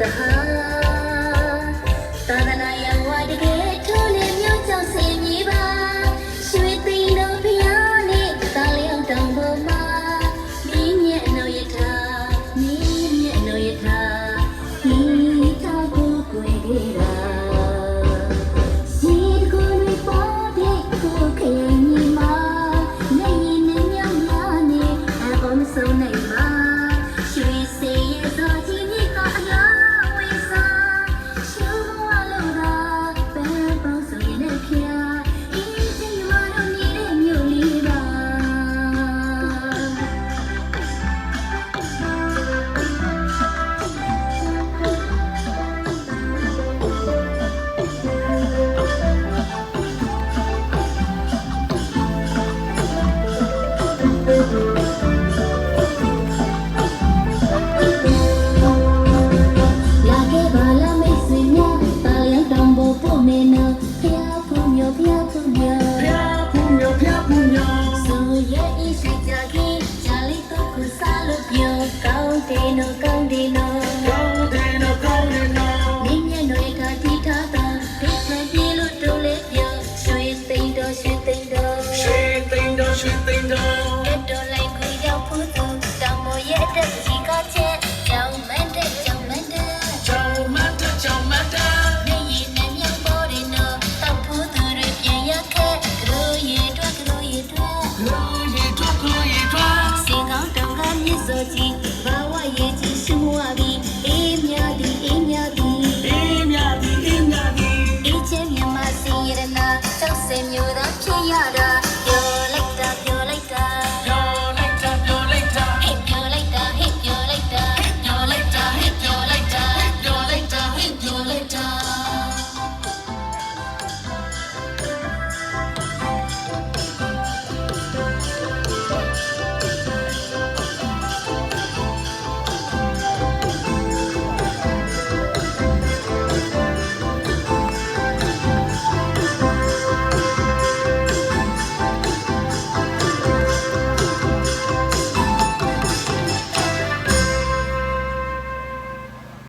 တဟာသာသနာယဝတကယ်ထိုးလေးမြို့ကြောင့်ဆင်မြေပါရွှေသိန်းတော်ဖျားနဲ့သာလျောက်တောင်ပေါ်မှာမင်းရဲ့အနောက်ရထားမင်းရဲ့အနောက်ရထားဒီတော့ကိုကိုရတာစီကိုရီပေါ်တဲ့ကိုခရင်ညီမနေရင်ညောင်းလာနေအကုန်ဆုံးနေ 自己。